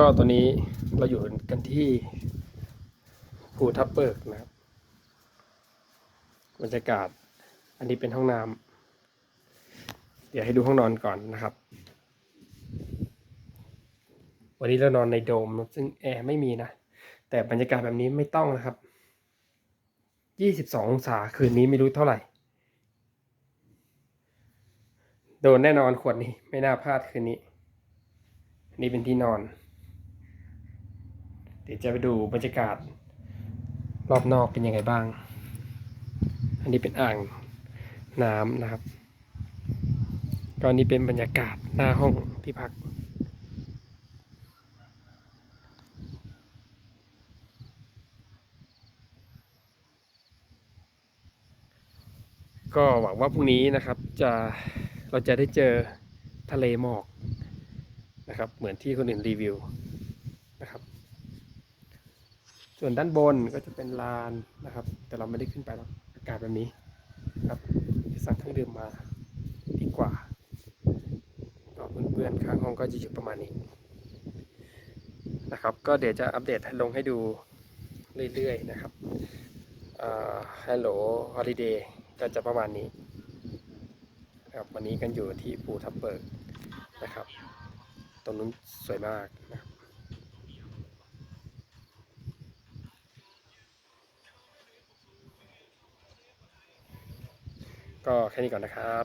ก็ตอนนี้เราอยู่กันที่ภูทับเบิกนะครับบรรยากาศ อันนี้เป็นห้องน้ำเดี๋ยวให้ดูห้องนอนก่อนนะครับ วันนี้เรานอนในโดม ซึ่งแอร์ไม่มีนะ แต่บรรยากาศแบบนี้ไม่ต้องนะครับ22องศาคืนนี้ไม่รู้เท่าไหร่ โดนแน่นอนขวดนี้ไม่น่าพลาดคืนนี้อันนี้เป็นที่นอน เดี๋ยวจะไปดูบรรยากาศรอบนอกเป็นยังไงบ้าง อันนี้เป็นอ่างน้ำนะครับก็อันนี้เป็นบรรยากาศหน้าห้องที่พัก ก็หวังว่าพรุ่งนี้นะครับจะเราจะได้เจอทะเลหมอกนะครับ เหมือนที่คนอื่นรีวิวนะครับ ส่วนด้านบนก็จะเป็นลานนะครับ แต่เราไม่ได้ขึ้นไปหรอกอากาศแบบนี้ครับจะสั่งเครื่องดื่มมาดีกว่าก็เพื่อนๆข้างห้องก็จะอยู่ประมาณนี้นะครับ ก็เดี๋ยวจะอัปเดตให้ลงให้ดูเรื่อยๆนะครับอ่า Hello Holiday ก็จะประมาณนี้นครับวันนี้กันอยู่ที่ภูทับเบิกนะครับ ตรงนู้นสวยมากนะครับ ก็แค่นี้ก่อนนะครับ